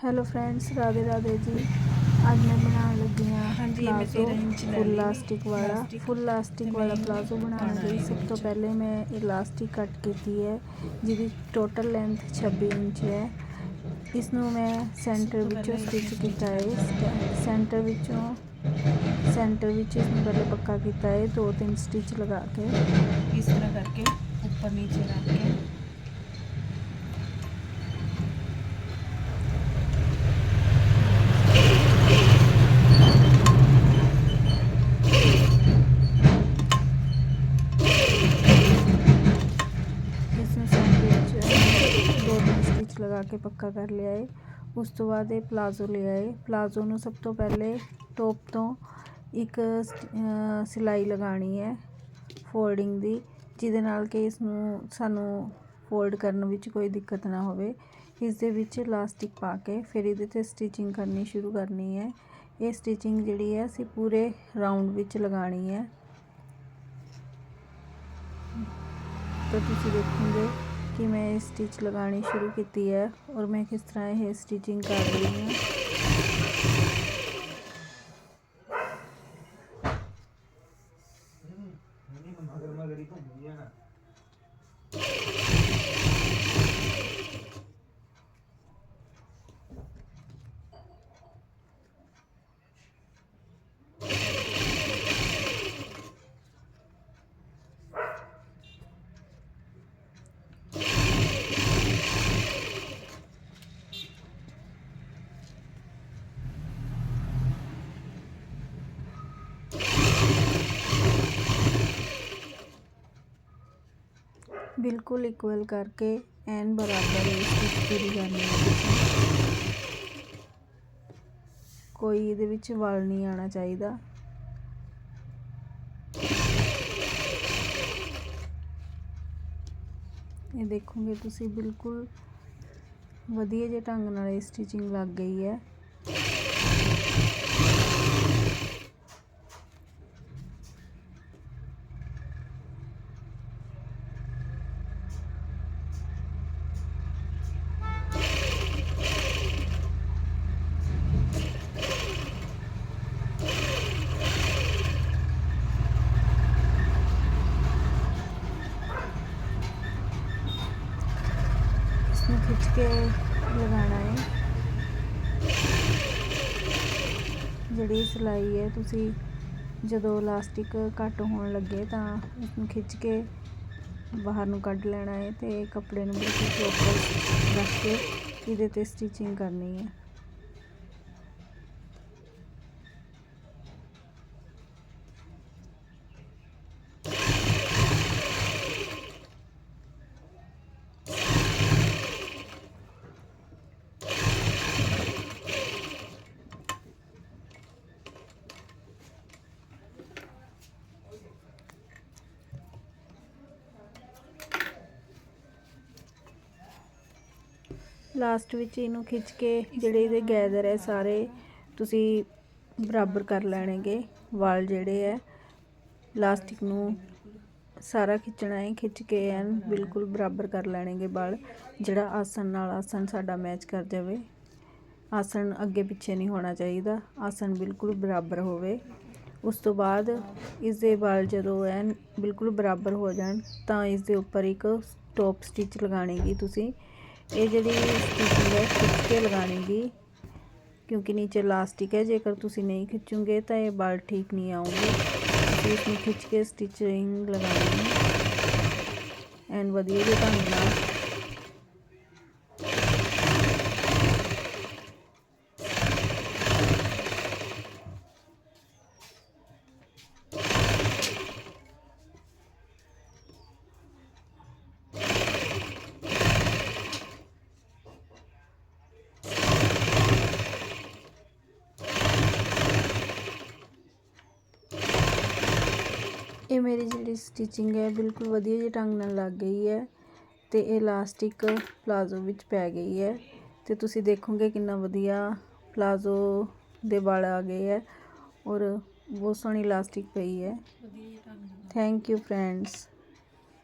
Hello friends Radhe Radhe ਜੀ ਅੱਜ ਮੈਂ ਬਣਾਉਣ ਲੱਗੀ ਹਾਂ ਹਾਂਜੀ, ਇਹ ਮੈਂ ਪਲਾਜ਼ੋ 13 ਇੰਚ ਲੈ ਫੁੱਲ ਲਈ। ਲਾਸਟਿਕ ਵਾਲਾ ਇਲਾਸਟਿਕ ਫੁੱਲ ਲਾਸਟਿਕ ਤੇ ਵਾਲਾ ਮੈਂ ਪਲਾਜ਼ੋ ਬਣਾਉਣ ਪਾਉਣਾ ਲਈ ਹੈ ਸਭ ਤੋਂ ਵਿੱਚ। ਪਹਿਲੇ ਮੈਂ ਇਲਾਸਟਿਕ ਕੱਟ ਕੀਤੀ ਹੈ ਜਿਹਦੀ ਟੋਟਲ ਲੈਂਥ 26 ਇੰਚ ਹੈ ਇਸ ਨੂੰ ਮੈਂ ਸੈਂਟਰ ਤੋਂ ਵਿੱਚੋਂ ਪਹਿਲੇ ਸਟਿਚ ਕੀਤਾ ਹੈ ਸੈਂਟਰ ਵਿੱਚੋਂ ਸੈਂਟਰ ਵਿੱਚ ਇਸ ਨੂੰ ਪਹਿਲੇ ਪੱਕਾ ਕੀਤਾ ਹੈ ਦੋ ਤਿੰਨ ਸਟਿਚ ਲਗਾ ਕੇ ਇਸ ਤਰ੍ਹਾਂ ਕਰਕੇ ਉੱਪਰ ਨੀਚੇ ਰੱਖ ਕੇ ਲਗਾ ਕੇ ਪੱਕਾ ਕਰ ਲਿਆ ਹੈ ਉਸ ਤੋਂ ਬਾਅਦ ਇਹ ਪਲਾਜ਼ੋ ਲਿਆ ਹੈ ਪਲਾਜ਼ੋ ਨੂੰ ਸਭ ਤੋਂ ਪਹਿਲੇ ਟੋਪ ਤੋਂ ਇੱਕ ਸਿਲਾਈ ਲਗਾਣੀ ਹੈ ਫੋਲਡਿੰਗ ਦੀ, ਜਿਹਦੇ ਨਾਲ ਕਿ ਇਸ ਨੂੰ ਸਾਨੂੰ ਫੋਲਡ ਕਰਨ ਵਿੱਚ ਕੋਈ ਦਿੱਕਤ ਨਾ ਹੋਵੇ। ਇਸ ਦੇ ਵਿੱਚ ਇਲਾਸਟਿਕ ਪਾ ਕੇ ਫਿਰ ਇਹਦੇ ਤੇ ਸਟਿਚਿੰਗ ਕਰਨੀ ਸ਼ੁਰੂ ਕਰਨੀ ਹੈ ਇਹ ਸਟਿਚਿੰਗ ਜਿਹੜੀ ਹੈ ਅਸੀਂ ਪੂਰੇ ਰਾਉਂਡ ਵਿੱਚ ਲਗਾਣੀ ਹੈ ਤਾਂ ਤੁਸੀਂ ਦੇਖੋਗੇ ਕਿ ਮੈਂ ਇਹ ਸਟਿਚ ਲਗਾਉਣੀ ਸ਼ੁਰੂ ਕੀਤੀ ਹੈ ਔਰ ਮੈਂ ਕਿਸ ਤਰ੍ਹਾਂ ਇਹ ਸਟਿਚਿੰਗ ਕਰ ਰਹੀ ਹਾਂ ਬਿਲਕੁਲ ਇਕੁਅਲ ਕਰਕੇ ਐਨ ਬਰਾਬਰ ਇਹ ਸਟਿਚ ਪੂਰੀ ਕਰਨੀ ਹੈ ਕੋਈ ਇਹਦੇ ਵਿੱਚ ਵਲ ਨਹੀਂ ਆਣਾ ਚਾਹੀਦਾ। ਇਹ ਦੇਖੋਗੇ ਤੁਸੀਂ ਬਿਲਕੁਲ ਵਧੀਆ ਜਿਹੇ ਢੰਗ ਨਾਲ ਇਹ ਸਟਿਚਿੰਗ ਲੱਗ ਗਈ ਹੈ। ਖਿੱਚ ਕੇ ਲਗਾਉਣਾ ਹੈ। ਜਿਹੜੀ ਸਿਲਾਈ ਹੈ, ਤੁਸੀਂ ਜਦੋਂ ਇਲਾਸਟਿਕ ਘੱਟ ਹੋਣ ਲੱਗੇ ਤਾਂ ਇਸਨੂੰ ਖਿੱਚ ਕੇ ਬਾਹਰ ਨੂੰ ਕੱਢ ਲੈਣਾ ਹੈ ਤੇ ਕੱਪੜੇ ਨੂੰ ਬਿਲਕੁਲ ਪ੍ਰੋਪਰ ਰੱਖ ਕੇ ਇਹਦੇ ਤੇ ਸਟਿਚਿੰਗ ਕਰਨੀ ਹੈ। ਲਾਸਟ ਵਿੱਚ ਇਹਨੂੰ ਖਿੱਚ ਕੇ ਜਿਹੜੇ ਇਹਦੇ ਗੈਦਰ ਹੈ ਸਾਰੇ ਤੁਸੀਂ ਬਰਾਬਰ ਕਰ ਲੈਣਗੇ, ਵਾਲ ਜਿਹੜੇ ਹੈ, ਲਾਸਟਿਕ ਨੂੰ ਸਾਰਾ ਖਿੱਚਣਾ ਹੈ, ਖਿੱਚ ਕੇ ਐਨ ਬਿਲਕੁਲ ਬਰਾਬਰ ਕਰ ਲੈਣਗੇ ਵਾਲ, ਜਿਹੜਾ ਆਸਨ ਨਾਲ ਆਸਣ ਸਾਡਾ ਮੈਚ ਕਰ ਜਾਵੇ। ਆਸਣ ਅੱਗੇ ਪਿੱਛੇ ਨਹੀਂ ਹੋਣਾ ਚਾਹੀਦਾ, ਆਸਣ ਬਿਲਕੁਲ ਬਰਾਬਰ ਹੋਵੇ। ਉਸ ਤੋਂ ਬਾਅਦ ਇਸ ਦੇ ਵਾਲ ਜਦੋਂ ਐਨ ਬਿਲਕੁਲ ਬਰਾਬਰ ਹੋ ਜਾਣ, ਤਾਂ ਇਸ ਦੇ ਉੱਪਰ ਇੱਕ ਟੋਪ ਸਟਿਚ ਲਗਾਣੀਗੀ ਤੁਸੀਂ। ਇਹ ਜਿਹੜੀ ਸਟਿਚਿੰਗ ਹੈ, ਖਿੱਚ ਕੇ ਲਗਾਣੀਗੀ। ਕਿਉਂਕਿ ਨੀਚੇ ਲਾਸਟਿਕ ਹੈ, ਜੇਕਰ ਤੁਸੀਂ ਨਹੀਂ ਖਿੱਚੋਗੇ ਤਾਂ ਇਹ ਬਾਲ ਠੀਕ ਨਹੀਂ ਆਉਂਗੇ ਤੁਸੀਂ ਇਸ ਨੂੰ ਖਿੱਚ ਕੇ ਸਟਿਚਿੰਗ ਲਗਾਉਣੀ ਐਂਡ ਵਧੀਆ ਜਿਹੇ ਢੰਗ ਨਾਲ। ਇਹ ਮੇਰੀ ਜਿਹੜੀ ਸਟਿਚਿੰਗ ਹੈ ਬਿਲਕੁਲ ਵਧੀਆ ਜਿਹੇ ਢੰਗ ਨਾਲ ਲੱਗ ਗਈ ਹੈ ਤੇ ਇਹ ਇਲਾਸਟਿਕ ਪਲਾਜ਼ੋ ਵਿੱਚ ਪੈ ਗਈ ਹੈ ਤੇ ਤੁਸੀਂ ਦੇਖੋਗੇ ਕਿੰਨਾ ਵਧੀਆ ਪਲਾਜ਼ੋ ਦੇ ਵਾਲ ਆ ਗਏ ਹੈ ਔਰ ਬਹੁਤ ਸੋਹਣੀ ਇਲਾਸਟਿਕ ਪਈ ਹੈ। Thank you friends